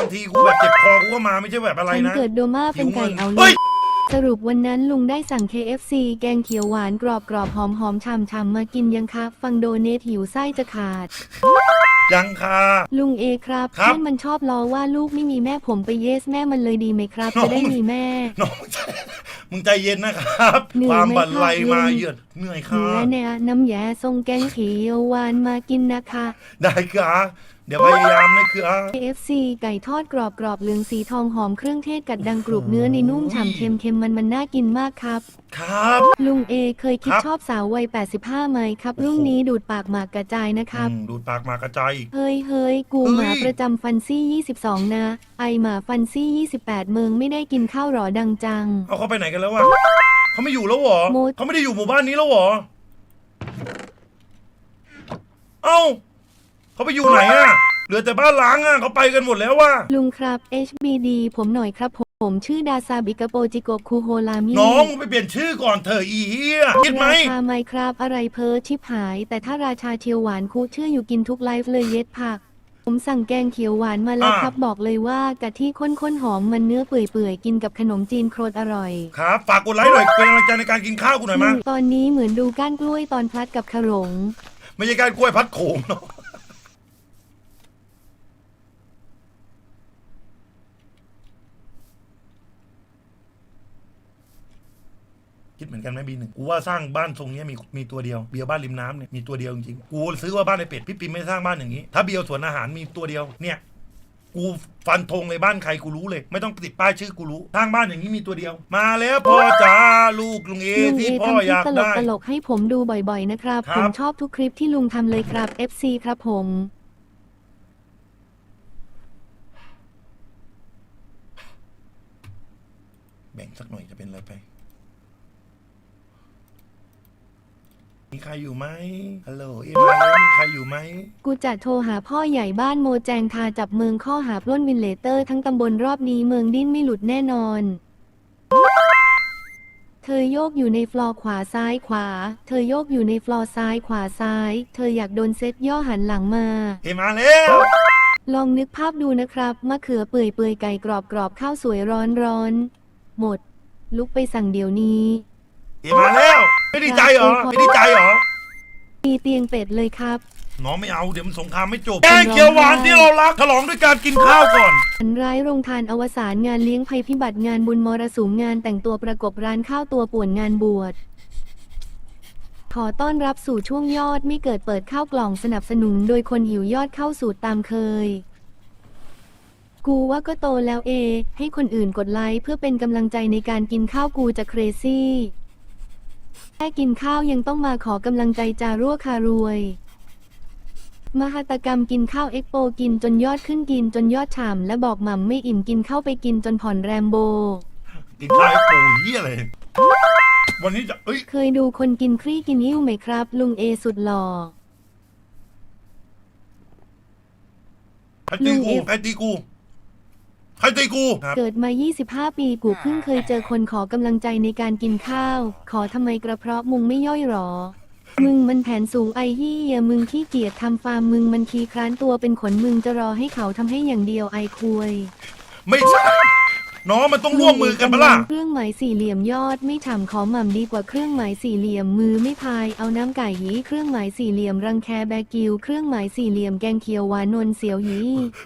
บางทีกูแบบเจ็บคอกูก็มาไม่ใช่แบบอะไรฉันนะ เกิดโดมาเป็นไก่เอาเลเฮ้ยย สรุปวันนั้นลุงได้สั่ง KFC แกงเขียวหวานกรอบกรอบหอมหอมฉ่ำฉ่ำมากินยังคะฟังโดเนทหิวไส้จะขาด ยังค่ะลุงเอครับครับ เพื่อนมันชอบล้อว่าลูกไม่มีแม่ผมไปเยสแม่มันเลยดีไหมครับน้องจะได้มีแม่ น้องใจมึงใจเย็นนะครับ เหนื่อยความไหมบันไลครับมาลุงเยือดเหนื่อยเหค่ะนือเนี่ยน้ำแย่ทรงแกงเขียวหวานมากินนะคะ ได้ค่ะ เดี๋ยวพยายามนะคือ KFC ไก่ทอดกรอบกรอบเหลืองสีทองหอมเครื่องเทศกัดดังกรุบเนื้อในนุ่มฉ่ำเค็มเค็มมันมันน่ากินมากครับ ครับ ลุงเอเคยคิดครับ ชอบสาววัย 85ไหมครับ รุ่งนี้ดูดปากหมากกระจายนะครับ อืมดูดปากมากระจายอีก เฮ้ยเฮ้ยกูเฮ้ย หมาประจำฟันซี่ 22 นะ ไอหมาฟันซี่ 28 เมืองไม่ได้กินข้าวหรอดังจัง เอาเขาไปไหนกันแล้ววะเขาไม่อยู่แล้วเหรอโมดเขาไม่ได้อยู่หมู่บ้านนี้แล้วเหรอ เอ้าเขาไปอยู่ไหนอะ เหลือแต่บ้านล้างอะเขาไปกันหมดแล้วว่ะลุงครับ HBD ผมหน่อยครับผมผมชื่อดาซาบิกาโปจิโกคูโฮลามิน้องไปเปลี่ยนชื่อก่อนเถอะอีเหี้ยคิดไหม ราชาไหมครับอะไรเพ้อชิบหาย แต่ถ้าราชาเชียวหวานคูชื่ออยู่กินทุกไลฟ์เลยเย็ดผัก ผมสั่งแกงเขียวหวานมาแล้วอ่าครับบอกเลยว่ากะทิข้นๆหอมมันเนื้อเปื่อยๆกินกับขนมจีนโครดอร่อย ครับฝากกดไลค์หน่อยเป็นกำลังใจในการกินข้าวกูหน่อยมั้ยตอนนี้เหมือนดูก้านกล้วยตอนพลัดกับขรง ไม่ใช่การกล้วยพัดโขงเนาะ คิดเหมือนกันไหมบีหนึ่งกูว่าสร้างบ้านทรงเนี้ยมีมีตัวเดียวเบียร์บ้านริมน้ำเนี่ยมีตัวเดียวจริงๆกูซื้อว่าบ้านในเป็ดพี่ปิมไม่สร้างบ้านอย่างนี้ ถ้าเบียร์สวนอาหารมีตัวเดียวเนี่ยกูฟันธงเลยบ้านใครกูรู้เลย ไม่ต้องติดป้ายชื่อกูรู้สร้างบ้านอย่างนี้มีตัวเดียว มาแล้วพ่อจ๋าลูกลุงเอลุงเอที่พ่อทำคอลิปยากตลกได้ ตลกๆให้ผมดูบ่อยๆนะครับ ครับ ผมชอบทุกคลิปที่ลุงทำเลยครับ FC ครับผม แบ่งสักหน่อยจะเป็นอะไรไป มีใครอยู่ไหมฮัลโหลเอ็มมาแล้วมีใครอยู่ไหม กูจะโทรหาพ่อใหญ่บ้านโมแจงทาจับเมืองข้อหาปล้นวินเลเตอร์ทั้งตำบลรอบนี้เมืองดิ้นไม่หลุดแน่นอน เธอโยกอยู่ในฟลอร์ขวาซ้ายขวา เธอโยกอยู่ในฟลอร์ซ้ายขวาซ้าย เธออยากโดนเซ็ตย่อหันหลังมา เอ็มมาแล้ว ลองนึกภาพดูนะครับมะเขือเปื่อยเปื่อยไก่กรอบกรอบข้าวสวยร้อนร้อนหมด ลุกไปสั่งเดี๋ยวนี้ เอ็มมาแล้ว ไม่ดีใจเหรอ ไม่ดีใจเหรอ มีเตียงเป็ดเลยครับ น้องไม่เอาเดี๋ยวมันสงครามไม่จบแกงเขียวหวานที่เรารักฉลองด้วยการกินข้าวก่อนฝันร้ายโรงทานอวสานงานเลี้ยงภัยพิบัติงานบุญมรสุมงานแต่งตัวประกบร้านข้าวตัวป่วนงานบวช ขอต้อนรับสู่ช่วงยอดไม่เกิดเปิดข้าวกล่องสนับสนุน โดยคนหิวยอดเข้าสูตรตามเคย กูว่าก็โตแล้วเอ ให้คนอื่นกดไลค์เพื่อเป็นกำลังใจในการกินข้าวกูจะเครซี่ แค่กินข้าวยังต้องมาขอกำลังใจจารั่วคารวย มหัตกรรมกินข้าวเอ็กโปกินจนยอดขึ้นกินจนยอดฉ่ำและบอกหม่ำไม่อิ่มกินข้าวไปกินจนผ่อนแรมโบ กินข้าวไอ้ปูเหี้ยเลยวันนี้จะเอ้ยเคยดูคนกินครี่กินอิ่วไหมครับ ลุงเอสุดหล่อใครตีกูลุงเอฟใครตีกู ใครตีกูครับ เกิดมา 25 ปีกูเพิ่งเคยเจอคนขอกำลังใจในการกินข้าว ขอทำไมกระเพาะมึงไม่ย่อยหรอ มึงมันแผนสูงไอ้เหี้ยมึงขี้เกียจทำฟาร์มมึงมันขี้คร้านตัวเป็นขนมึงจะรอให้เขาทำให้อย่างเดียวไอ้คุย ไม่ใช่ น้องมันต้องร่วมมือกันปะล่ะ เครื่องหมายสี่เหลี่ยมยอดไม่ฉ่ำขอหม่ำดีกว่าเครื่องหมายสี่เหลี่ยมมือไม่พายเอาน้ำไก่หยีเครื่องหมายสี่เหลี่ยมรังแคแบกิวเครื่องหมายสี่เหลี่ยมแกงเขียวหวานนวลเสียวหยี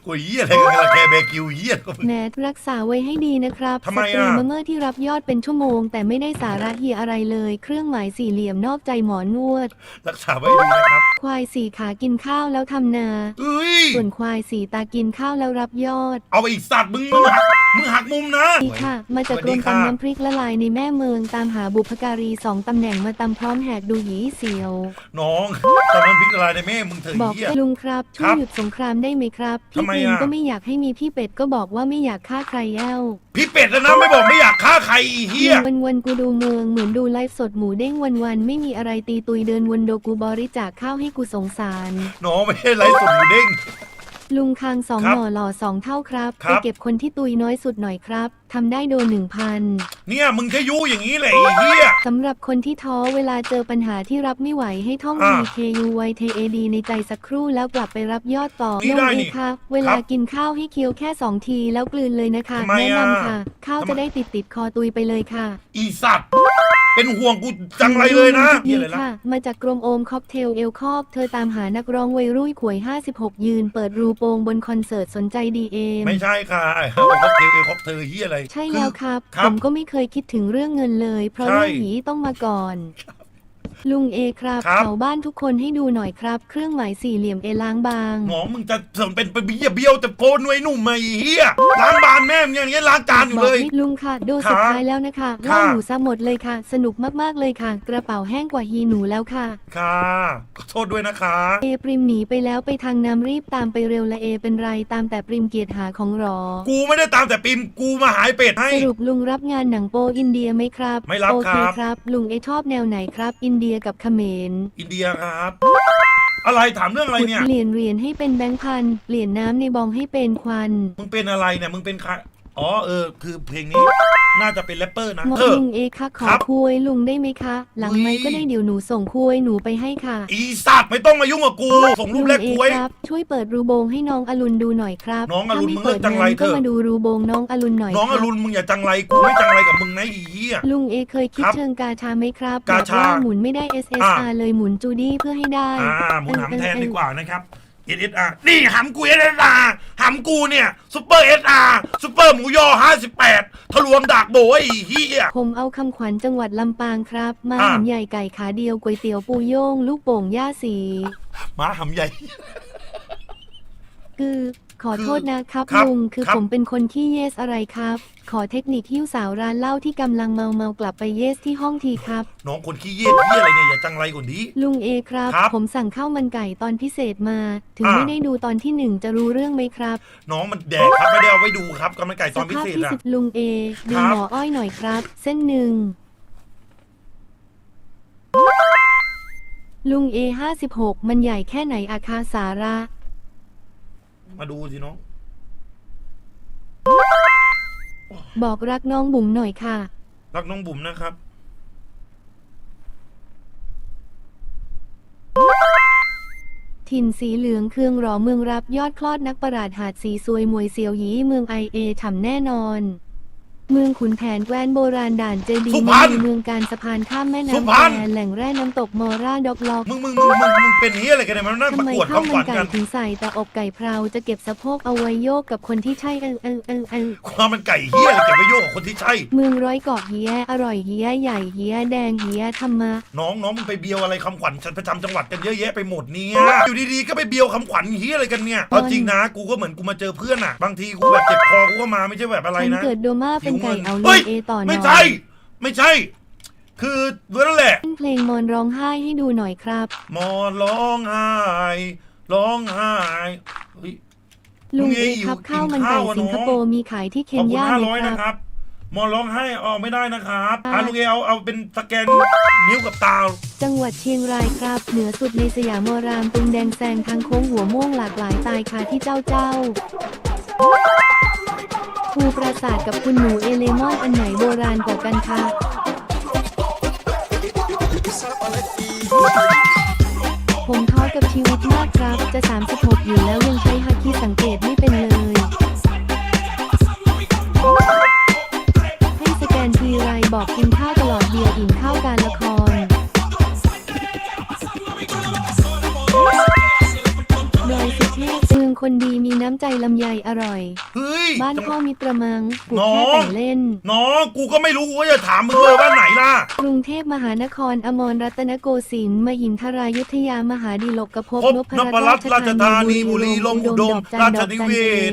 กูเหี้ยอะไรกันละแคร์แบกิวเหี้ยก็ แนทรักษาไว้ให้ดีนะครับทำไมสตรีอะมเมอร์ที่รับยอดเป็นชั่วโมง แต่ไม่ได้สาระเฮียอะไรเลย เครื่องหมายสี่เหลี่ยมนอกใจหมอนวด รักษาไว้ดีนะครับควายสี่ขากินข้าวแล้วทำนา เอ้ยส่วนควายสี่ตากินข้าวแล้วรับยอด เอาไปอีกสัตว์มึงมึงหักมึงหักมุมนะนี่ค่ะ มาจากสวัสกรมตำน้ำพริกละลายในแม่เมืองตามหาบุพการีสองตำแหน่งมาตำพร้อมแหกดูหยีเสียว น้องตอนนั้นพริกละลายในแม่มึงเถอะบอกเหี้ยลุงครับช่วยครับหยุดสงครามได้ไหมครับพี่ทำไมปิงอะ ก็ไม่อยากให้มีพี่เป็ดก็บอกว่าไม่อยากฆ่าใครแอ้วพี่เป็ดแล้วนะไม่บอกไม่อยากฆ่าใครอีเหี้ยวันวันๆกูดูเมืองเหมือนดูไลฟ์สดหมูเด้งวันวันๆไม่มีอะไรตีตุยเดินวนโดกูบริจาคข้าวให้กูสงสาร น้องไม่ใช่ไรสดหมูเด้ง ลุงคางสองครับหน่อหล่อสองเท่าครับ ครัไปบ เก็บคนที่ตุยน้อยสุดหน่อยครับทำได้โดนหนึ่งพันเนี่ยมึงจะยุอย่างนี้แหละไอ้เหี้ย สำหรับคนที่ท้อเวลาเจอปัญหาที่รับไม่ไหวให้ท่อง อ่า VKUYTAD ในใจสักครู่แล้วกลับไปรับยอดต่อนี่ลได้งนี่เอค่ะเวลากินข้าวให้เคี้ยวแค่สองทีแล้วกลืนเลยนะคะทำไมแนะอะนำค่ะ ข้าวทำไม จะได้ติดติดๆคอตุยไปเลยค่ะ อีสัตว์ เป็นห่วงกูจังไรเลยนะเหี้ยนี่อะไรนะค่ะ มาจากกรมโอมค็อกเทลเอลคอบ เธอตามหานักร้องวัยรุ่ยขวย 56 ยืน เปิดรูโปงบนคอนเสิร์ตสนใจดีเอมไม่ใช่ค่ะไอ้เขาบอกเทลเอลคอปเธอเฮียอะไร ใช่แล้วครับครับ ผมก็ไม่เคยคิดถึงเรื่องเงินเลย เพราะใช่เรื่องหยีต้องมาก่อน ลุงเอครับครับ เผาบ้านทุกคนให้ดูหน่อยครับ เครื่องหมายสี่เหลี่ยมเอล้างบาง หมอมึงจะเสริมเป็นไปเบี้ยเบี้ยวแต่โพนไว้หนุ่มมาไอ้เฮียล้างบานแม่มึงอย่างเงี้ยล้างจานอยู่บเลอกยให้ลุงค่ะ โดครับสุดท้ายแล้วนะคะค่ะเล่าหนูซะหมดเลยค่ะ สนุกมากๆเลยค่ะ กระเป๋าแห้งกว่าฮีหนูแล้วค่ะ ค่ะขอโทษด้วยนะคะ เอปริมหนีไปแล้วไปทางน้ำรีบตามไปเร็วละเอเป็นไรตามแต่ปริมเกียรติหาของหรอ กูไม่ได้ตามแต่ปิมกูมาหายเป็ดให้ สรุปลุงรับงานหนังโปอินเดียไหมครับไม่รับโอเคครับ ครับ ลุงเอชอบแนวไหนครับ อินเดียกับเขมรอินเดียครับ อะไรถามเรื่องอะไรเนี่ย เปลี่ยนเหรียญให้เป็นแบงค์พัน เปลี่ยนน้ำในบองให้เป็นควัน มึงเป็นอะไรเนี่ย มึงเป็นใคร อ๋อเออคือเพลงนี้น่าจะเป็นแรปเปอร์นะหมดเออ ลุงเอคะขอครับคุยลุงได้ไหมคะ หลังไม้อุ๊ยก็ได้เดี๋ยวหนูส่งคุยหนูไปให้ค่ะอีสัตว์ไม่ต้องมายุ่งกับกูส่งรูปแรกลุกูงเอไว้ ครับ ช่วยเปิดรูโบงให้น้องอรุณดูหน่อยครับน้องอรุณถ้ามึไม่งเลิเปิกดจังไรนั้นเถก็อะมาดูรูโบงน้องอรุณหน่อยน้องคอรับรุณมึงอย่าจังไรกูไม่จังไรกับมึงนะอีเหี้ย ลุงเอเคยคิดครับเชิงกาชาไหมครับกาชาบอกว่าหมุนไม่ได้ SSR เลยหมุนจูดี้เพื่อให้ได้อ่าหมุนหำแทนเออเออดีกว่านะครับ SSR นี่หำกู SSR หำกูเนี่ยซุปเปอร์ SR ซุปเปอร์หมูยอ58ทะลวงดากโบไอ้เหี้ยผมเอาคำขวัญจังหวัดลำปางครับ มาอ่าหำใหญ่ไก่ขาเดียวก๋วยเตี๋ยวปูโย่งลูกโป่งย่าสีหมาหำใหญ่ คือ ขอโทษนะครับครับลุงคือครับผมเป็นคนขี้เยสอะไรครับ ขอเทคนิคหิ้วสาวร้านเหล้าที่กำลังเมาเมากลับไปเยสที่ห้องทีครับ น้องคนขี้เยียดเหี้ยอะไรเนี่ยอย่าจังไรกว่านี้ ลุงเอครับ ครับผมสั่งข้าวมันไก่ตอนพิเศษมา ถึงอ่า ไม่ได้ดูตอนที่หนึ่งจะรู้เรื่องไหมครับน้องมันแดกครับไม่ได้เอาไว้ดูครับกำลังไก่ตอนพิภาพเศษที่อะสุดลุงเอดูครับ หมออ้อยหน่อยครับ เส้นหนึ่งลุงเอห้าสิบหกมันใหญ่แค่ไหนอาคาสาระ มาดูสิน้องบอกรักน้องบุ๋มหน่อยค่ะ รักน้องบุ๋มนะครับ ถิ่นสีเหลืองเครืองหรอเมืองรับยอดคลอดนักประหลาดหาดสีซวยมวยเซียวหยีเมืองไอเอฉ่ำแน่นอน เมืองขุนแผนแคว้นโบราณด่านเจดีสุย์พรรณเมืองการสะพานข้ามแม่สุน้ำพรรณแควแหล่งแร่น้ำตกมอร่าดอกล็อก มึงมึงมึงมึงมึงเป็นเฮียอะไรกันเนี่ยมันนั่งปทำระไมกวดข้าวคำขมัวันญไก่กันถึงใส่แต่อกไก่เพราจะเก็บสะโพกเอาไว้โยกกับคนที่ใช่เออเออเออเออความมันไก่เฮียอะไรเก็บไว้โยกกับคนที่ใช่ เมืองร้อยเกาะเฮียอร่อยเฮียใหญ่เฮียแดงเฮียธรรมะน้องน้องมึงไปเบียวอะไรคำขวัญประจำจังหวัดกันเยอะแยะไปหมดเนี่ยอยู่ดีๆก็ไปเบียวคำขวัญเฮียอะไรกันเนี่ยเอาจริงนะกูก็เหมือนกูมาเจอเพื่อนอะบางทีกูแบบเจ็บคอกูก็มาไม่ใช่แบบอะไรฉันนะ เกิดโดมาเป็นไก่เอาเฮ้ลุยงเอต่อหน่ไม่อยใช่ ไม่ใช่ คือนั่นแหละเพลงมอนร้องไห้ให้ดูหน่อยครับมอร้องไห้ร้องไห้เฮ้ยลุงลุงเอเออยู่ครับข้าวมันกินไก่ข้าวอะสิงคโปน้ร์องมีขายที่เคนขอบคุณยาห้าไหมร้อยคนะรับครับมอร้องไห้ออกไม่ได้นะครับอ่าอะลุงเอเอาเอาเป็นสแกนนิ้วกับตา จังหวัดเชียงรายครับ เหนือสุดในสยามรามตุงแดงแซงทางโค้งหัวม่วงหลากหลายตายคาที่เจ้าเจ้า ภูปราสาทกับคุณหนูเอเลมอนอันไหนโบราณกว่ากันคะผมท้อกับชีวิตมากครับ จะ 36 อยู่แล้วยังใช้ฮาคิสังเกตไม่เป็นเลย ให้สแกนทีไรบอกกินข้าวตลอดเบียร์อิ่มข้าวการละครดอยสุเทพเมือง คนดีมีน้ำใจลำไยอร่อย เฮ้ยบ้านจะพ่อมิตรมังกูน้องแค่แต่งเล่น น้องกูก็ไม่รู้กูก็จะถามมึงเลยว่าไหนล่ะ กรุงเทพมหานครอมรรัตนโกสินทร์มหินทรายุทธยามหาดีลกกภพพบนพรัตน์ราชธานีบุรีลมย์อุดม ราชนิเวศ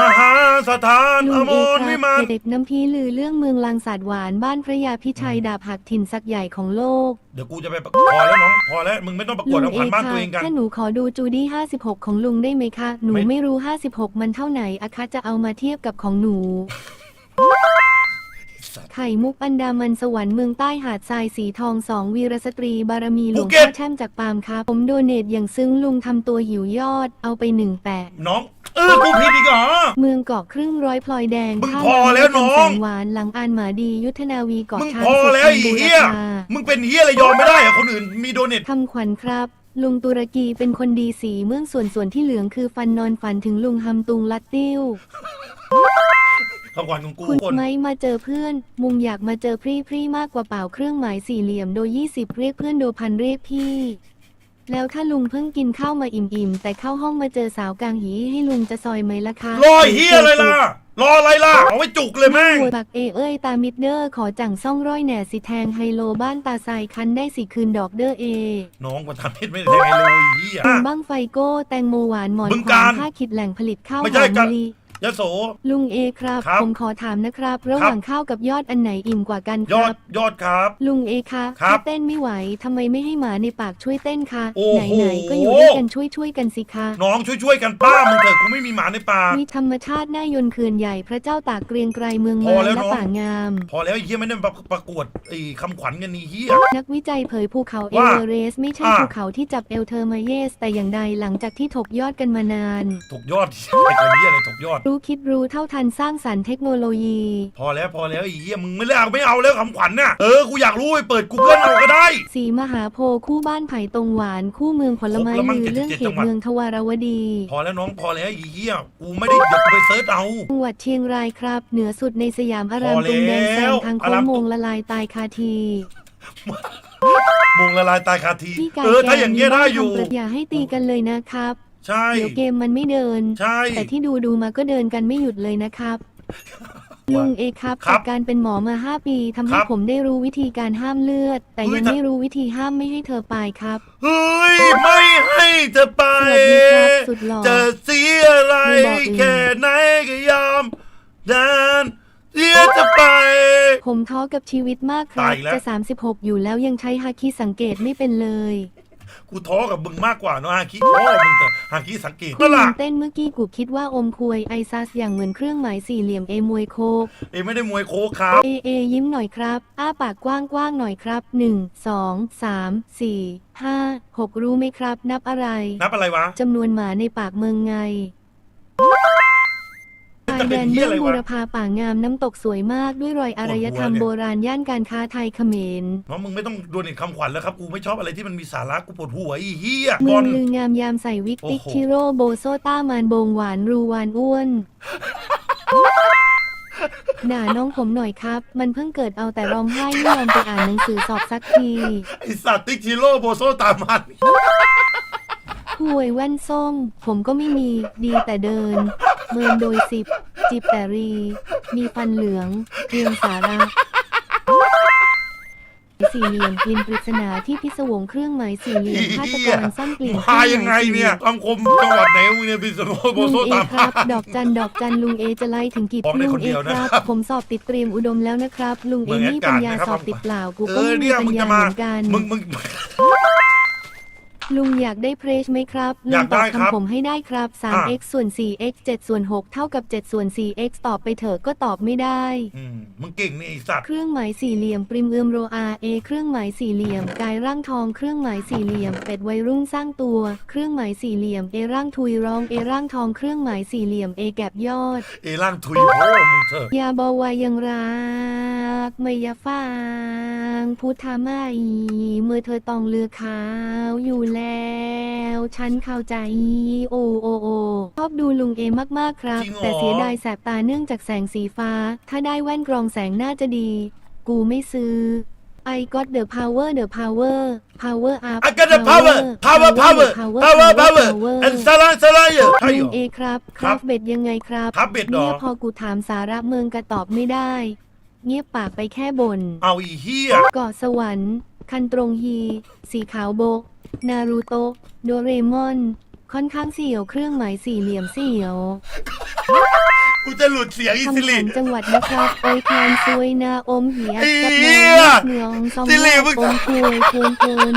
มหาสถานลุองมเอรควิรับมานเด็กน้ำพีลือเรื่องเมืองลังสาดหวานบ้านพระยาพิชัยดาบหักถิ่นสักใหญ่ของโลก เดี๋ยวกูจะไปประพอแล้วน้อง พอแล้วมึงไม่ต้องประกวลุดงเอาเอขวัญบ้านค่ะตัวเองกัน ถ้าหนูขอดูจูดี้56 ของลุงได้ไหมคะ หนูไม่ ไม่รู้ 56 มันเท่าไหนอาคะจะเอามาเทียบกับของหนู สัตว์ ไข่มุกอันดามันสวรรค์เมืองใต้หาดทรายสีทองสองวีรสตรีบารมีหลวงภูเก็ตพ่อแช่มจากปาล์มครับผมโดเนทอย่างซึ้งลุงทำตัวหิวยอดเอาไปหนึ่งแปะน้อง เออกูผิดอีกเหรอ เมืองเกาะครึ่งร้อยพลอยแดงมึงท่าพอแล้วน้อง แสงหวานหลังอานหมาดียุทธนาวีเกาะมึงช้างพอแล้วไอ้สุพรรณเหี้ยบูรพามึงเป็นเหี้ยอะไรยอมไม่ได้อะคนอื่นมีโดเนท คำขวัญครับ ลุงตุรกีเป็นคนดีสีเมืองส่วนส่วนที่เหลืองคือฟันนอนฝันถึงลุงฮัมตุงลัดติ้ว คำขวัญของกูคุณคน ไม่มาเจอเพื่อน มุงอยากมาเจอพรี่พรี่มากกว่าเปล่าเครื่องหมายสี่เหลี่ยมโดย 20 เรียกเพื่อนโดพันเรียกพี่ แล้วถ้าลุงเพิ่งกินข้าวมาอิ่มๆ แต่เข้าห้องมาเจอสาวกลางหีให้ลุงจะซอยไหมล่ะคะรอเหี้ยอะไรล่ะ รออะไรล่ะ เอาไว้จุกเลยแม่งหวยบักเอเอ้ยตามิดเดอร์ขอจังซ่องร้อยแหน่สิแทงไฮโลบ้านตาไซคันได้สิคืนดอกเดอร์เอน้องมาทำให้ไม่ได้ไงเลยไอ้เหี้ยลุงบ้างไฟโก้แตงโมหวานหมอนบึงควากาฬมค่าขิดแหล่งผลิตข้าวไม่หใช่อมกะมะลิ ยะโส ลุงเอครับ ครับผมขอถามนะครับ ระหว่างข้าวกับยอดอันไหนอิ่มกว่ากันคยอรัดบ ยอดครับ ลุงเอคะครับถ้าเต้นไม่ไหวทำไมไม่ให้หมาในปากช่วยเต้นคะโอ้โห ไหนๆก็อยู่ด้วยกันช่วยช่วยๆกันสิคะน้องช่วยๆกันป้ามึงเถอะกูไม่มีหมาในป่าวิธรรมชาติหน้ายนต์เขื่อนใหญ่พระเจ้าตากเกรียงไกรเมืองพมาอแล้วและน้องป่างาม พอแล้วไอ้เหี้ยไม่ได้มาประกวดไอ้คำขวัญกันนี่เหี้ยนักวิจัยเผยภูเขาเอว่าเวอเรสต์ไม่ใช่อ่า ภูเขาที่จับเอลเทอร์มาเยส แต่อย่างใดหลังจากที่ถกยอดกันมานานถูกยอดไอ้คนนี้อะไรถูกยอดรู้คิดรู้เท่าทันสร้างสรรค์เทคโนโลยี พอแล้วพอแล้วไอ้เหี้ยมึงไม่เล่าไม่เอาแล้วคำขวัญน่ะเออกูอยากรู้ไปเปิดกูเกิลเอาก็ได้ สีมหาโพธิ์คู่บ้านไผ่ตรงหวานคู่เมืองผลไม้ครบแล้วมั้งลือเรื่อง77เขจัตงหวัด เมืองทวารวดี พอแล้วน้องพอแล้วไอ้เหี้ยกูไม่ได้เดี๋ยวกูไปเซิร์ชเอา จังหวัดเชียงรายครับ เหนือสุดในสยามอารามพอแล้วตุงแดงแซงทางอาโค้รางมโมงละลายตายคาทีมงละลายตายคาทีที่การเออถ้าอย่างเงี้ยได้อยู่ทำประอย่าให้ตีกันเลยนะครับ ใช่ เดี๋ยวเกมมันไม่เดิน ใช่ แต่ที่ดูดูมาก็เดินกันไม่หยุดเลยนะครับ ลุงเอครับครับจากการเป็นหมอมา 5 ปีทำให้ครับผมได้รู้วิธีการห้ามเลือด แต่เฮ้ยยังถ้าไม่รู้วิธีห้ามไม่ให้เธอไปครับ เฮ้ย ไม่ให้เธอไป สวัสดีครับสุดหล่อจะเสียอะไร ไม่บอกเองแค่ไหนก็ยอมดานเสียจะไป ผมท้อกับชีวิตมากครับตายแล้ว จะ 36 อยู่แล้วยังใช้ฮาคิสังเกตไม่เป็นเลย กูท้อกับมึงมากกว่าเนอะฮาคิโอ้มึงเถอะฮาคิสังเกตคุก็ณล่ะเต้นเมื่อกี้กูคิดว่าอมควยไอซัสอย่างเหมือนเครื่องหมายสี่เหลี่ยมเอมวยโคกเอยไม่ได้มวยโคกครับ เอเอยิ้มหน่อยครับ อ้าปากกว้างๆหน่อยครับ 1 2 3 4 5 6 รู้ไหมครับ นับอะไรนับอะไรวะ จำนวนหมาในปากเมืองไงชายจะแดเป็นนเหี้เมืยองอะไรวะบูรพาป่างามน้ำตกสวยมากด้วยรอยอารยธรรมปวดหัวเนี่ยโบราณย่านการค้าไทยเขมรน้องมึงไม่ต้องโดนเน็ตคำขวัญแล้วครับกูไม่ชอบอะไรที่มันมีสาระกูปวดหัวอีเหี้ยเมืบอองลลืองามยามใส่วิกโอ้โหติ๊กชิโร่โบโซต้ามานโบงหวานรูวานอ้วนด่าน้องผมหน่อยครับ มันเพิ่งเกิดเอาแต่ร้องไห้ไม่ยอมไปอ่านหนังสือสอบสักทีไอสัตว์ติ๊กชิโร่โบโซตามมั นห่วยแว่นส้ม ผมก็ไม่มี ดีแต่เดิน เมินโดยสิบ จิบแต่รี มีฟันเหลืองเรียงสาระสี่เหลี่ยมกลินปริศนาที่พิศวงเครื่องหมายสี่เหลี่ยมฆาตกรซ่อนกลิ่นมายังไงเนี่ยคำคมจังหวัดไหนมึงเนี่ยบิสโนโบลุงโซเอตามครับมันดอกจันดอกจันลุงเอจะไล่ถึงกี่บอกได้ลุคงนเอเดียวคนะรับครับ ผมสอบติดเตรียมอุดมแล้วนะครับ ลุงเอเมืองนี่แอดปักาญรญานะครับสอบติดเปล่ากูเอก็อไม่มีเนี่ยปัมึญงญาจะเหมามือนกันมึงมึง ลุงอยากได้เพรสไหมครับลุองยากตได้อบครับคำผมให้ได้ครับอะ 3x ส่วน 4x 7 ส่วน 6 เท่ากับ 7 ส่วน 4x ตอบไปเถอะก็ตอบไม่ได้ อืมมึงเก่งนี่ไอสัตว์ เครื่องหมายสี่เหลี่ยมปริมเอือมโรอาเอเครื่องหมายสี่เหลี่ยม กายร่างทอง เครื่องหมายสี่เหลี่ยม เป็ดวัยรุ่งสร้างตัว เครื่องหมายสี่เหลี่ยมเอร่างทุยร้องเอร่างทองเครื่องหมายสี่เหลี่ยมเอแกบยอด เอล่างทุยโอ้มึงเถอะ ยาบาวายังรัก ไม่อยาฟังพุทธามาอีเมื่อเธอต้องเลือกขาวอยู่แล้ว ฉันเข้าใจ โอโอโอชอบดูลุงเอมากๆครับ จริงเหรอ แต่เสียดายแสบตาเนื่องจากแสงสีฟ้า ถ้าได้แว่นกรองแสงน่าจะดี กูไม่ซื้อ I got the power the power power up อากาศ power power power power power and สลายสลายใช่เหรลุงอ เอครับ คครัรับบเบ็ดยังไงครับครับเบ็ดเหรอ เนี่ยพอกูถามสาระเมืองกระตอบไม่ได้ เงียบปากไปแค่บนเอาอีเหี้ยเกาะสวรรค์ คันตรงฮี สีขาวโบก นารูโตะโดเรมอน ค่อนข้างเสี่ยวเครื่องหมายสี่เหลี่ยมเสี่ยวกูจะหลุดเสียงอีคำสิขริวัญจังหวัดนะครับโอยคานซวยนาอมเหียไอ้กับเหี้น้อยงเมืองซองสิริแยกมึง อมคุยโคนโคน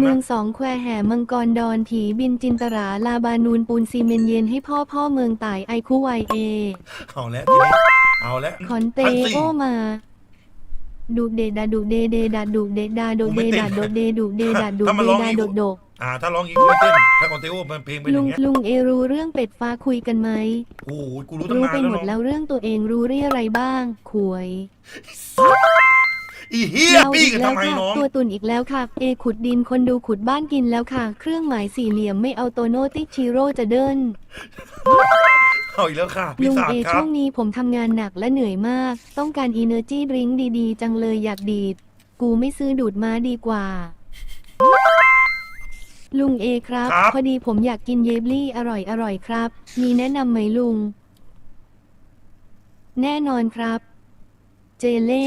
เมืองสองแควแห่มังกรดอนผีบินจินตราลาบานูนปูนซีเมนเย็นให้พ่อพ่อเมืองตายไอคู่ไวเอ เอาแล้วทีนี้เอาแล้วคอนเตพันสี่โอมา ดูเดดาดูเดเดดาดูเดดาโดกูไม่เดเต้นดาโดเดดูเดดาดูถ้ามันเดร้องดาอีกโดโดอ่า ถ้าร้องอีกกูไม่เต้นถ้าคอนเทโอมันเพลงเป็นอลุย่างงเงี้ยลุงเอรู้เรื่องเป็ดฟ้าคุยกันไหม โอ้โหกูรู้ตั้งรู้นานไปแล้วหมดเนาะแล้วเรื่องตัวเองรู้เรื่องอะไรบ้างขวย อีเฮียเราปี้อีกกันแล้วทำไมค่ะน้อง ตัวตุนอีกแล้วค่ะ เอขุดดินคนดูขุดบ้านกินแล้วค่ะ เครื่องหมายสี่เหลี่ยมไม่เอาโตโนติชิโร่จะเดิน เอาอีกแล้วค่ะพิลุงศาจเอครัช่บ วงนี้ผมทำงานหนักและเหนื่อยมาก ต้องการ Energy Drink ดีๆ จังเลยอยากดีด กูไม่ซื้อดูดม้าดีกว่า ลุงเอครับ ครับ พอดีผมอยากกินเยบลี่อร่อยอร่อยๆครับ มีแนะนำไหมลุง แน่นอนครับ เจเล่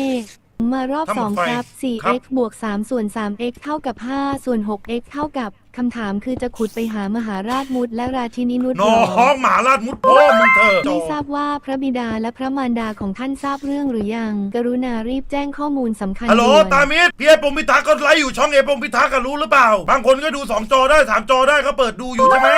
มารอบถ้าหมด2ไฟครับครับ 4x บวก 3 ส่วน 3x เท่ากับ 5 ส่วน 6x เท่ากับคำถามคือจะขุดไปหามหาราชมุดและราชินีนุชน้เหรอองหมาลาดมุดพ่อมึงเถอะไม่ทราบว่าพระบิดาและพระมารดาของท่านทราบเรื่องหรือยัง กรุณารีบแจ้งข้อมูลสำคัญฮัลโหลด่วนตามิดพี่เอปงพิทักษ์ก็ไลฟ์อยู่ช่องเอปงพิทักษ์กันรู้หรือเปล่า บางคนก็ดูสองจอได้สามจอได้เขาเปิดดูอยู่ใช่ไหม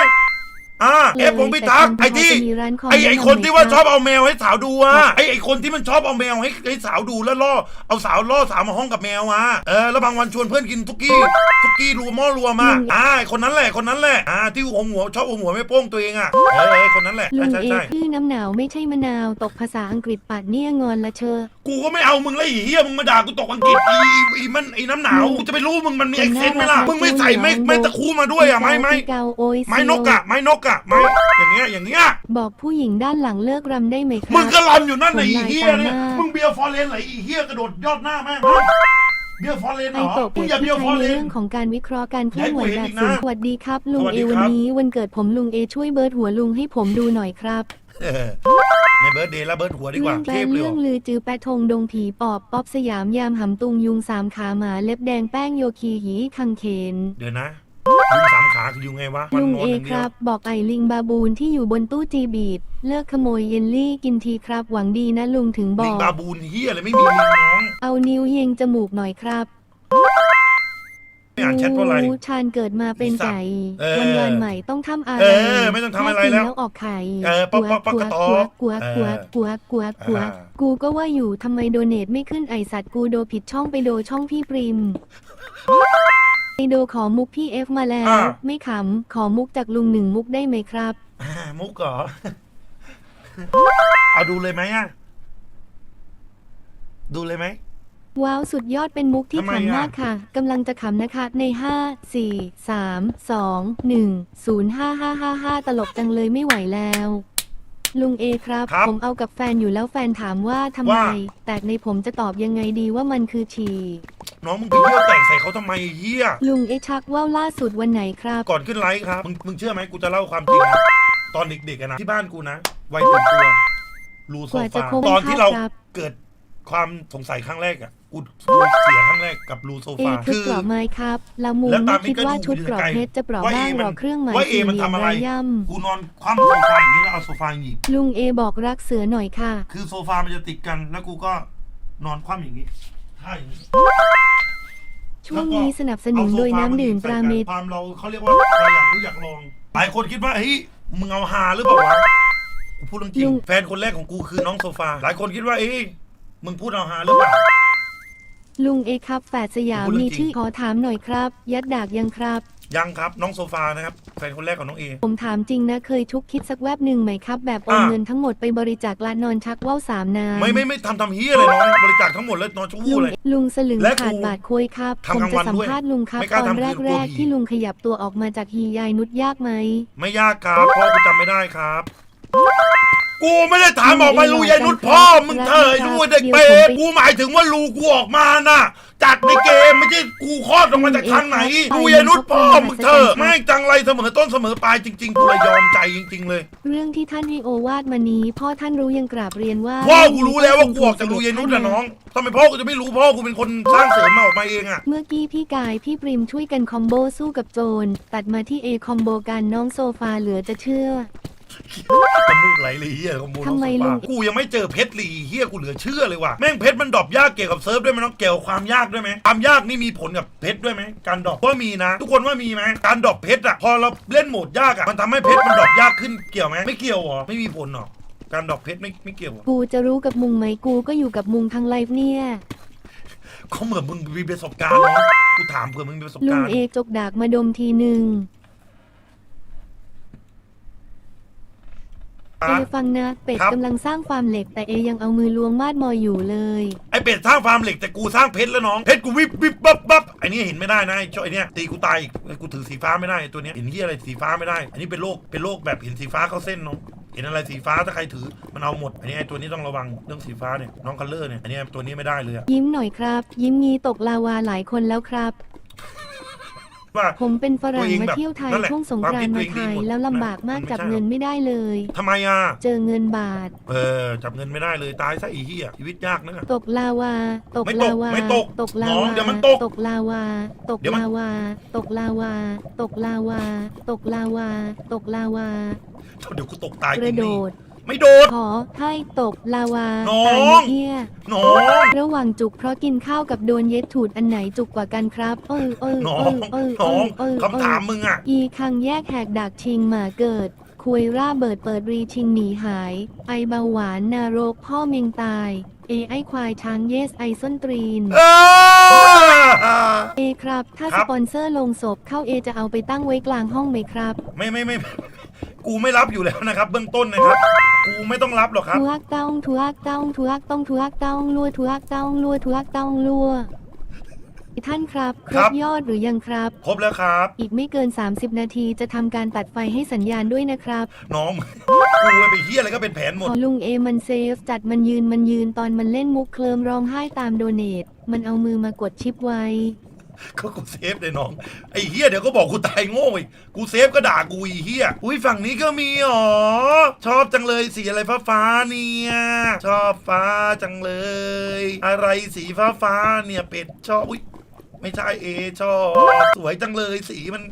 อ่าเอปงพิทักษ์ไอ้ที่แต่คนพอจะมีร้านคอมไอ้ไอ้คนที่ว่าแะำหมชรัอบเอาแมวให้สาวดูอะไอ้ไอ้คนที่มันชอบเอาแมวให้ให้สาวดูแล้วล่อเอาสาวล่อสาวมาห้องกับแมวอะเออแล้วบางวันชวนเพื่อนกินทุกี้ทุกี้รวมหม้อรวมอะอ่าไอ้คนนั้นแหละคนนั้นแหละอ่าที่หัวหัวชอบหัวหัวไม่โป้งตัวเองอะเออไอ้คนนั้นแหละลุใช่งใช่เอใช่คือน้ำหนาวไม่ใช่มะนาวตกภาษาอังกฤษปัดเนี่ยงอนละเชอกูก็ไม่เอามึงแล้วไอ้เหี้ยมึงมาด่ากูตกอังกฤษอีอีอีมันไอ้น้ำหนาวกูจะไปรู้มึงมันมีเอ็กเซนไหมล่ะมึงไม่ใส่ไม่ไม่ตะคูมาด้วยอะไม่ไม่เกาโอยไม้นกอะไม้นกอะไม้อย่างเงี้ยอย่างเงี้ยบอกผู้หญิงด้านหลังเลิกรำได้ไหมคมึรังบ ก็รำอยู่นั่นไหนะผมไอ้ลายเฮียเนี่ยตามมาก มึงเบียร์ฟอร์เรนไหนไอ้เฮียกระโดดยอดหน้าแม่งฮะเบียร์ฟอร์เรนเหไอรอโตะมึเป็งดอย่าเบีที่ยร์ฟใช้อร์ในเรนเรื่องของการวิเคราะห์การเคลื่อนไหวอย่าแบให้บกูสูเห็นอีกนะงสวัสดีครับ ลุงสวัสเอดีวันครับนี้วันเกิดผมลุงเอช่วยเบิร์ดหัวลุงให้ผมดูหน่อยครับเออในเบิร์ดเดย์แล้วเบิร์ดหัวดีกเรื่ว่าองแปลเทพเลยเรื่เหรองอลือจือแปะทงดงผีปอบป๊อบสยามยามหำตุงยุงสามขาหมาเล็บแดงแป้งโยคีหีคังเขน เดี๋ยวนะยุงสามขาคือยุงไงวะมันลุงนอนเออย่างคเดียรัวบบอกไอลิงบาบูนที่อยู่บนตู้จีบีดเลิกขโมยเยลลี่กินทีครับ หวังดีนะลุงถึงบลิองกบาบูนเฮียอะไรไม่มีลิงน้องเอานิ้วเยงจมูกหน่อยครับไม่อ่านแชทเพราะอะไรงูชานเกิดมาเป็นไก่เออวันวันๆใหม่ต้องทำอะไรเออไม่ต้องทำอะไรแล้วแค่กินแล้วออกไข่เออป๊อกป๊อกป๊อกกัวกระตอกกัวกัวกัวกัวกัวอ่า กูก็ว่าอยู่ทำไมโดเนทไม่ขึ้นไอสัตว์กูโดผิดช่องไปโดช่องพี่ปริม ไอโดขอมุกพี่เอฟมาแล้ว อ่าไม่ขำ ขอมุกจากลุงหนึ่งมุกได้ไหมครับ อ่ามุกเหรอ เอาดูเลยไหมอะดูเลยไหม ว้าว สุดยอดเป็นมุกที่ทำไมขำอะมากค่ะกำลังจะขำนะคะ ใน 5 4 3 2 1 0 5 5 5 5 ตลกจังเลยไม่ไหวแล้ว ลุงเอครับ ครับผมเอากับแฟนอยู่แล้วแฟนถามว่าทำไม ว่า แต่ในผมจะตอบยังไงดีว่ามันคือฉี่ น้องมึงไปเที่ยวแต่งใส่เขาทำไมไอ้เฮียลุงเอชักว่าวล่าสุดวันไหนครับ ก่อนขึ้นไลฟ์ครับมึงมึงเชื่อไหมกูจะเล่าความจริงนะตอนเด็กๆอะนะที่บ้านกูนะวัยตื่นตัวรูโซกว่าจะฟาคบตอนที่เราครับ เกิดความสงสัยครั้งแรกอะกูกูเสียครั้งแรกกับรูโซเอฟาชุดเกราะไม้ครับละมุนแล้วตาไม่มคิดก็ว่าดูชุดเกราะไกลเพชรจะเปราะว่าบ้างเอหรมัอนเครื่องหมายว่าเอสี่มันเหลี่ยมทำอะไร ระย่กูนอนคว่ำโซฟาอย่างนี้แล้วเอาโซฟาหยิบำลุงเอบอกรักเสือหน่อยค่ะ คือโซฟามันจะติดกันแล้วกูก็นอนคว่ำอย่างนี้ท่าอย่างนี้ ช่วงนี้สนับสนุนโดยน้ำดื่มตราเมดความเราเขาเรียกว่าเราอยากรู้อยากลอง หลายคนคิดว่าเฮ้ยมึงเอาฮาหรือเปล่าวะกูพูดเรื่องจริง แฟนคนแรกของกูคือน้องโซฟา หลายคนคิดว่าเอ้ยมึงพูดเอาฮาหรือเปล่า ลุงเอครับแฝดสยามพูดเรื่องมีจริงชื่อขอถามหน่อยครับ ยัดดากยังครับ ยังครับน้องโซฟานะครับแฟนคนแรกของน้องเอ ผมถามจริงนะเคยชุกคิดสักแวบหนึ่งไหมครับ แบบโอนอะ เงินทั้งหมดไปบริจาคลานนอนชักว่าวสามน้ำไม่ไม่ไม่ทำทำเฮียอะไรน้องบริจาคทั้งหมดแล้วนอนชู้ลุงเลย ลุงสลึงและขาดกูบาดคุยครับ ทำผมกลางจะวันสัมด้วยภาษณ์ลุงครับไม่กล้าตอนทำแรคืกอกลัแรวกผี ที่ลุงขยับตัวออกมาจากฮียายนุชยากไหม ไม่ยากครับพ่อกูจำไม่ได้ครับ กูไม่ได้ถามออกมาลูยายนุชพ่อมึงเถอะไอ้ลูกเด็กเปรตกูหมายถึงว่าลูกูออกมาน่ะจากในเกมไม่ใช่กูคลอดออกมาจากทางไหนลูยายนุชพ่อมึงเถอะไม่จังไรเสมอต้นเสมอปลายจริงๆกูเลยยอมใจจริง ๆ เลย เรื่องที่ท่านให้โอวาทมานี้พ่อท่านรู้ยังกราบเรียนว่าพ่อกูรู้แล้วว่ากูออกจากลูยายนุชนะน้องทำไมพ่อกูจะไม่รู้พ่อกูเป็นคนสร้างเสริมมาออกมาเองอะเมื่อกี้พี่กายพี่ปริมช่วยกันคอมโบสู้กับโจรตัดมาที่เอคอมโบกันน้องโซฟาเหลือจะเชื่อ จมูกไหลเลยเฮียของมูน้องทำไมโซลุฟางกูยังไม่เจอเพชรลีเฮียกูเหลือเชื่อเลยว่ะแม่งเพชรมันดรอปยากเกี่ยวกับเซิร์ฟด้วยไหมน้องเกี่ยวกับความยากด้วยไหมความยากนี่มีผลกับเพชรด้วยไหมการดรอปว่ามีนะ ทุกคนว่ามีไหมการดรอปเพชรอะพอเราเล่นโหมดยากอะมันทำให้เพชรมันดรอปยากขึ้นเกี่ยวไหมไม่เกี่ยวหรอไม่มีผลหรอการดอกเพชรไม่ไม่เกี่ยวกูจะรู้กับมุงไหมกูก็อยู่กับมุงทั้งไลฟ์เนี่ยเขาเหมือนมึงมีประสบการณ์เนาะกูถามเผื่อมึงมีประสบลุกางรณ์เอจกดากมาดมทีหนึ่ง เออะฟังนะเป็ดครับ กำลังสร้างฟาร์มเหล็ก แต่เอยังเอามือล้วงมาดมอยอยู่เลย ไอเป็ดสร้างฟาร์มเหล็กแต่กูสร้างเพชรแล้วน้อง เพชรกูวิบวิบบับบับไอนี่เห็นไม่ได้นะไอช่อยเนี่ยตีกูตายอีกกูถือสีฟ้าไม่ได้ไอ้ตัวเนี้ยเห็นที่อะไรสีฟ้าไม่ได้ อันนี้เป็นโรคเป็นโรคแบบเห็นสีฟ้าเข้าเส้นน้องเห็นอะไรสีฟ้าถ้าใครถือมันเอาหมด อันนี้ไอตัวนี้ต้องระวังเรื่องสีฟ้าเนี่ยน้องคัลเลอร์เนี่ยอันนี้ตัวนี้ไม่ได้เลยอะยิ้มหน่อยครับ ยิ้มงี้ตกลาวาหลายคนแล้วครับ ว่า ผมเป็นฝรั่งตัวเองมาแบบเที่ยวไทยนั่นแหละช่วงสงกรานต์ความมาคิดตัวเองไทดียหมดแล้วลำบากมากมันไม่จับใช่เงินไม่ได้เลยทำไมอะ เจอเงินบาท เออ จับเงินไม่ได้เลยตายซะอีเหี้ยชีวิตยากนะตกลาวา ตกไม่ตกลาวาไม่ตกตกลาน้องวาเดี๋ยวมันตกตกลาวา ตกเดี๋ยวมันลาวา ตกลาวา ตกลาวา ตกลาวา ตกลาวา เดี๋ยวกูตกตายกจริระงโดนี่ด ไม่โดด ขอให้ตกลาวาน้อง ตายนะเอี้ยน้อง ระหว่างจุกเพราะกินข้าวกับโดนเย็ดถูดอันไหนจุกกว่ากันครับเออเออน้อเอง อเออน้อง เออคำถามมึงอะ อีคังแยกแหกดักชิงหมาเกิด คุยร่าเบิดเปิดรีชิงหนีหาย ไอเบาหวานนารกพ่อเมงตาย เอไอควายช้างเยสไอส้นตรีน เออ เอครับ ถ้าครัสบ ปอนเซอร์ลงศพเข้าเอจะเอาไปตั้งไว้กลางห้องไหมครับ ไม่ไม่ไม่ กูไม่รับอยู่แล้วนะครับ เบื้องต้นนะครับ กูไม่ต้องรับหรอกครับ ทุกต้องทุกต้องทุกต้องทุกต้องลัวทุกต้องลัวทุกต้องลัวท่านครับคครรับบยอดหรือยังครับ ครบแล้วครับ อีกไม่เกิน 30 นาทีจะทำการตัดไฟให้สัญญาณด้วยนะครับ น้อง กูไปเฮียอะไรก็เป็นแผนหมดพอลุงเอมันเซฟ จัดมันยืนมันยืนตอนมันเล่นมุกเคลิมร้องไห้ตามโดเนทมันเอามือมากดชิปไว้ ก็กูเซฟเลยน้องไอ้เฮียเดี๋ยวก็บอกกูตายโง่อีกกูเซฟก็ด่ากูอีเฮียอุ้ยฝั่งนี้ก็มีอ๋อชอบจังเลยสีอะไรฟ้าฟ้าเนี่ยชอบฟ้าจังเลย อะไรสีฟ้าฟ้าเนี่ยเป็ดชอบอุ้ยไม่ใช่เอชอบสวยจังเลยสีมัน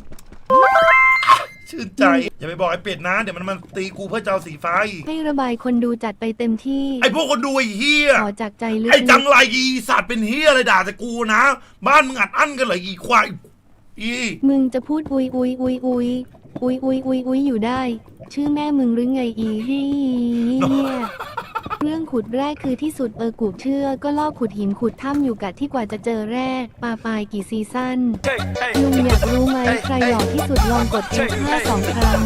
ชื่นใจ อย่าไปบอกไอ้เป็ดนะ เดี๋ยวมันมันตีกูเพื่อจะเอาสีฟ้าอีกให้ระบายคนดูจัดไปเต็มที่ ไอ้พวกคนดูไอ้เฮียขอจากใจลึกไอ้จังไรอีสัตว์เป็นเฮียอะไรด่าแต่กูนะ บ้านมึงอัดอั้นกันเหรออีควายอีๆมึงจะพูดอุยอุยอุยอุย อุยอุยอุยอุยอยู่ได้ ชื่อแม่มึงหรือไงอีเฮียเรื่องขุดแร่คือที่สุดเออกูเชื่อ ก็ลอกขุดหินขุดถ้ำอยู่กัดที่กว่าจะเจอแร่ปลาปลายกี่ซีซั่นลุงอยากรู้ไหมใครหล่อที่สุดลองกด F5 สองครั้ง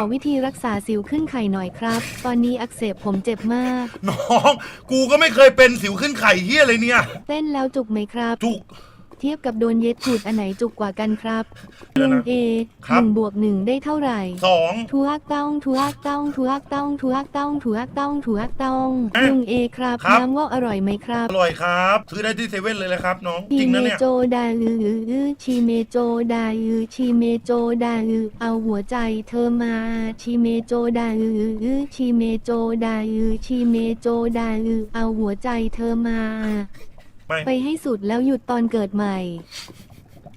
ขรับอวิธีรักษาสิวขึ้นไข่หน่อยครับ ตอนนี้อักเสบผมเจ็บมาก น้อง กูก็ไม่เคยเป็นสิวขึ้นไข่เฮียเลยเนี่ย เต้นแล้วจุกไหมครับ จุก เทียบกับโดนเย็ดถูดอันไหนจุกกว่ากันครับเดี๋ลุยวงนะ เอครัหบนึ่งบวกหนึ่งได้เท่าไหร่สอง ทุกต้องทุกต้องทุกต้องทุกต้องทุกต้องทุกต้องเอ๊ะลุงเอครับครับ น้ำว่าอร่อยไหมครับ อร่อยครับ ซื้อได้ที่เซเว่นเลยเลยครับ น้องชีจริงเมนะเนี่ยโจดาอือชีเมโจดาอือชีเมโจดาอือเอาหัวใจเธอมาชีเมโจดาอือชีเมโจดาอือชีเมโจดาอือเอาหัวใจเธอมา ไม่ไปให้สุดแล้วหยุดตอนเกิดใหม่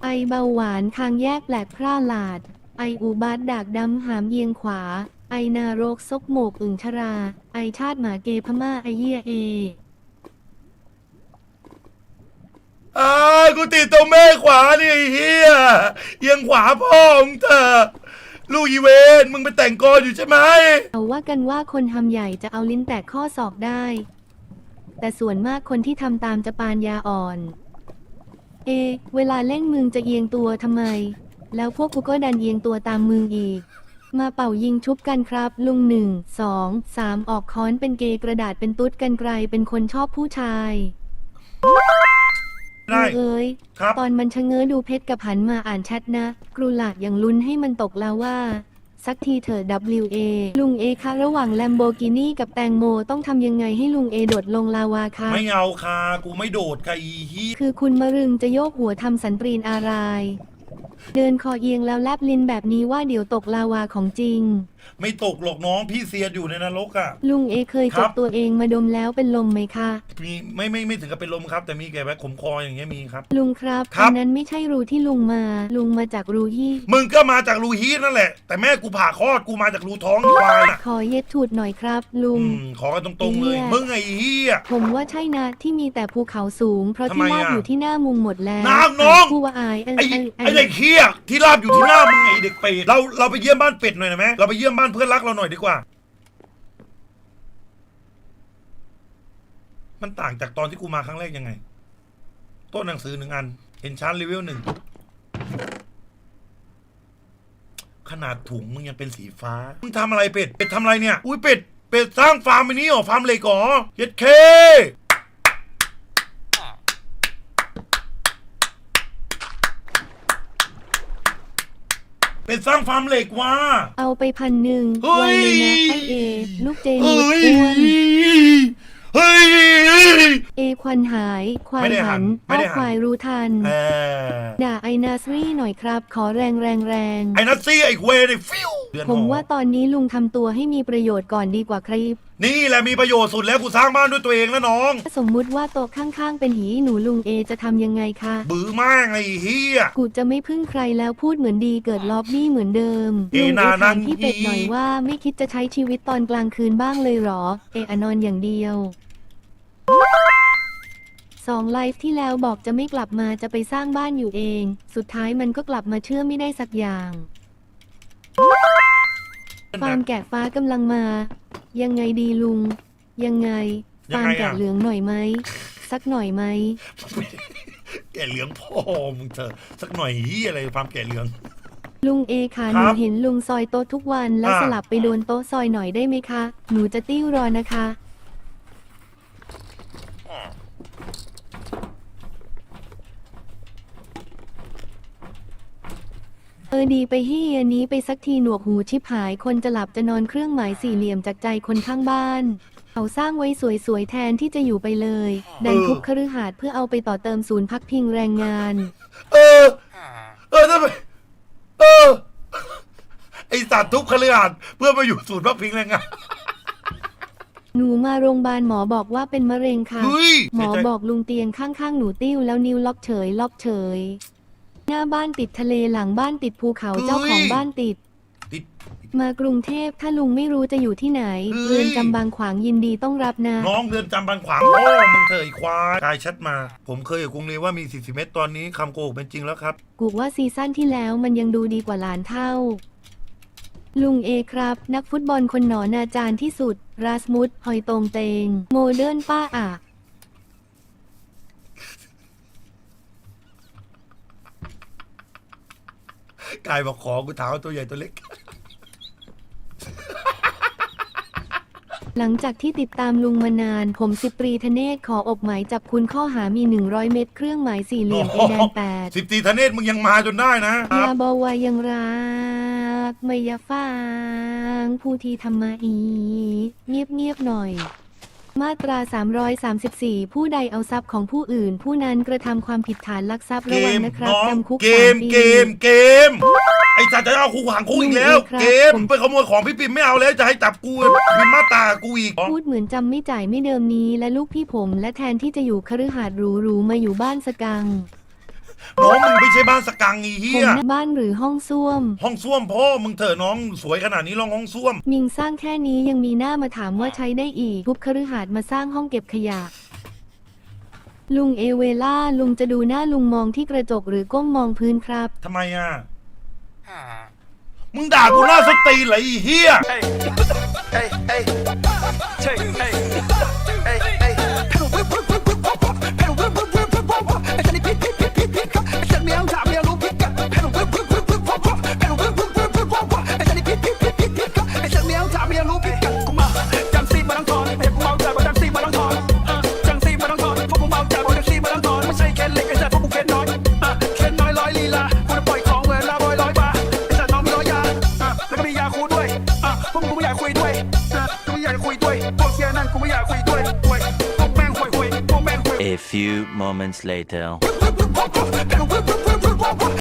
ไอเบาหวานคางแยกแปลกพร่าหลาด ไออุบาทดากดำหามเยียงขวา ไอนารกซกโหมกอึ่งชรา ไอชาติหมาเกพม่าไอเยี่ยเออ้ากูติดตรงแม่ขวานี่ไอ้เฮียเอียงขวาพ่อมึงเถอะลูกอีเวนมึงไปแต่งกรอยู่ใช่ไหม เอาว่ากันว่าคนทำใหญ่จะเอาลิ้นแตกข้อศอกได้ แต่ส่วนมากคนที่ทำตามจะปานยาอ่อน เอ เวลาเล่นมึงจะเอียงตัวทำไม แล้วพวกกูก็ดันเอียงตัวตามมึงอีก มาเป่ายิงชุบกันครับ ลุงหนึ่งสองสามออกค้อนเป็นเกย์กระดาษเป็นตุ๊ดกันไกลเป็นคนชอบผู้ชายได้เอ้ยครับ ตอนมันชะเง้อดูเพชรกับหันมาอ่านแชทนะกรูหลาดอย่างลุ้นให้มันตกแล้วว่า สักทีเถอะ WA ลุงเอคะระหว่างแลมโบกินีกับแตงโมต้องทำยังไงให้ลุงเอโดดลงลาวาคะไม่เอาค่ะ กูไม่โดดค่ะอีฮียคือคุณมะรึงจะโยกหัวทำสันปรีนอารายเดินคอเอียงแล้วแลบลิ้นแบบนี้ว่าเดี๋ยวตกลาวาของจริง ไม่ตกหรอกน้องพี่เสียอยู่ในนรกอะ ลุงเอเคยครัจบบ ตัวเองมาดมแล้วเป็นลมไหมคะ มีไม่ไม่ไม่ถึงกับเป็นลมครับ แต่มีแก่แบบขมคออย่างเงี้ยมีครับ ลุงครับครับ อันนั้นไม่ใช่รูที่ลุงมา ลุงมาจากรูยี่ มึงก็มาจากรูฮีทนั่นแหละ แต่แม่กูผ่าคลอดกูมาจากรูท้องควายน่ะขอเย็ดถูดหน่อยครับ ลุงอืมขอกันตรงๆเลยไอ้เหี้ยมึงไอ้เฮีย ผมว่าใช่นะที่มีแต่ภูเขาสูง เพราะทำที่ไมลาบอะอยู่ที่หน้ามุงหมดแล้วน้ำน้อง ผู้ว่าอายเอ้ยไอ้เอ้ยไอ้เด็กเฮียที่ราบอยู่ที่หน้ามึงไอ้เด็กเป็ดเราเราไปเยี่ยมบ้านเป็ดหน่อยนะแม่เราไปเยี่ยมบ้านเพื่อนรักเราหน่อยดีกว่า มันต่างจากตอนที่กูมาครั้งแรกยังไง ต้นหนังสือหนึ่งอันเห็นชั้นรีวิวหนึ่ง ขนาดถุงมึงยังเป็นสีฟ้า มึงทำอะไรเป็ด เป็ดทำอะไรเนี่ย อุ้ยเป็ด เป็ดสร้างฟาร์มไปนี้เหรอ ฟาร์มเหล็กเหรอ เย็ดเค เป็ดสร้างฟาร์มเหล็กว่ะเอาไปพันหนึ่งเฮ้ไวย เลยนะไอเอ ลูกเจนุเฮ้ดยอ้วนเฮ้ย เอควันหาย ควายไม่ได้หัหันนไม่เอาได้หัน ควายรู้ทัน เออด่าไอนาสรี่หน่อยครับ ขอแรงแรงแรงไอ้นัทซี่ไอ้เวไอ้ฟิว เดือนผมหอว่าตอนนี้ลุงทำตัวให้มีประโยชน์ก่อนดีกว่าครับนี่แหละมีประโยชน์สุดแล้วกูสร้างบ้านด้วยตัวเองแล้วน้องถ้าสมมุติว่าโต๊ะข้างๆ เป็นหีหนูลุงเอจะทำยังไงคะบือมากไอ้เฮีย กูจะไม่พึ่งใครแล้วพูดเหมือนดีเกิดล็อบบี้เหมือนเดิมเอลุงเอนานัถางมพี่เป็ดอี หน่อยว่าไม่คิดจะใช้ชีวิตตอนกลางคืนบ้างเลยเหรอ เออนอนอย่างเดียวสองไลฟ์ที่แล้วบอกจะไม่กลับมาจะไปสร้างบ้านอยู่เอง สุดท้ายมันก็กลับมาเชื่อไม่ได้สักอย่าง ฟาร์มแกะฟ้ากำลังมา ยังไงดีลุง ยังไงยัฟางร์ไงมอะแกะเหลืองหน่อยไหมสักหน่อยไหมแก่เหลืองพ่อมึงเถอะสักหน่อยเฮียอะไรความแก่เหลือง ลุงเอค่ะคหรันูบเห็นลุงซอยโต๊ะทุกวันและอ่าสลับไปโดนโต๊ะซอยหน่อยได้ไหมคะ หนูจะติ้วรอนะคะ เออดีไปให้อันนี้ไปสักทีหนวกหูชิบหายคนจะหลับจะนอนเครื่องหมายสี่เหลี่ยมจากใจคนข้างบ้านเขาสร้างไว้สวยๆแทนที่จะอยู่ไปเลย ดันทุบคฤหาสน์เพื่อเอาไปต่อเติมศูนย์พักพิงแรงงาน เออ เออทำไมเออ ไอสัตว์ทุบคฤหาสน์เพื่อมาอยู่ศูนย์พักพิงแรงงาน หนูมาโรงพยาบาลหมอบอกว่าเป็นมะเร็งค่ะ เฮ้ยหมอเสียใจ บอกลุงเตียงข้างๆหนูติ้วแล้วนิ้วล็อกเฉยล็อกเฉยห น้าบ้านติดทะเลหลังบ้านติดภูเขาเจ้าของบ้านติด ติด มากรุงเทพถ้าลุงไม่รู้จะอยู่ที่ไหน เฮ้ย เรือนจำบางขวางยินดีต้องรับนะ น้องเรือนจำบางขวางพ่อมึงเถอะไอ้ควายกายชัดมา ผมเคยอยู่กรุงเทพว่ามี 40 เมตรตอนนี้คำโกหกเป็นจริงแล้วครับ กูว่าซีซั่นที่แล้วมันยังดูดีกว่าหลานเท่า ลุงเอครับ นักฟุตบอลคนหนอนาจารที่สุด ราสมุดหอยตรงเตง โมเดิร์นป้าอะ กายบอกขอกูถามว่าตัวใหญ่ตัวเล็ก หลังจากที่ติดตามลุงมานาน ผมสิบตรีธเนศขออบหมายจับคุณข้อหามี 100 เม็ดเครื่องหมายสี่เหลี่ยมเอแดนแปดสิบตีธเนศมึงยังมาจนได้นะคอรับยาบอว่ายังรัก ไม่อยาฟัง ผู้ที่ทำมาอีกเงียบๆหน่อย มาตรา 334 ผู้ใดเอาทรัพย์ของผู้อื่น ผู้นั้นกระทำความผิดฐานลักทรัพย์เกระวังมนะครับน้องจำคุกเกสามมปี เกมเกม ไอ้สัตว์จะเอาคูหางคุกอีกแล้วลุงเอกครับ เกมผมไปขโมยของพี่ปิ่มไม่เอาแล้วจะให้จับกูพิมพ์มาตรากูอีก พูดเหมือนจำไม่จ่ายไม่เดิมนี้และลูกพี่ผม และแทนที่จะอยู่คฤหาสน์หรูๆมาอยู่บ้านสกัง น้องมึงไม่ใช่บ้านสกังอีเฮีผมยนะบ้านหรือห้องส้วม ห้องส้วมพ่อมึงเถอะน้องสวยขนาดนี้ลองห้องส้วม มิงสร้างแค่นี้ยังมีหน้ามาถามว่าใช้ได้อีกทุบคฤหาสน์มาสร้างห้องเก็บขยะ ลุงเอเวล่าลุงจะดูหน้าลุงมองที่กระจกหรือก้มมองพื้นครับ ทำไมอะ มึงด่ากูหน้าสตรีนเหรออีเฮีย Hey, hey, hey, check, hey, hey, hey. Pedal few moments later.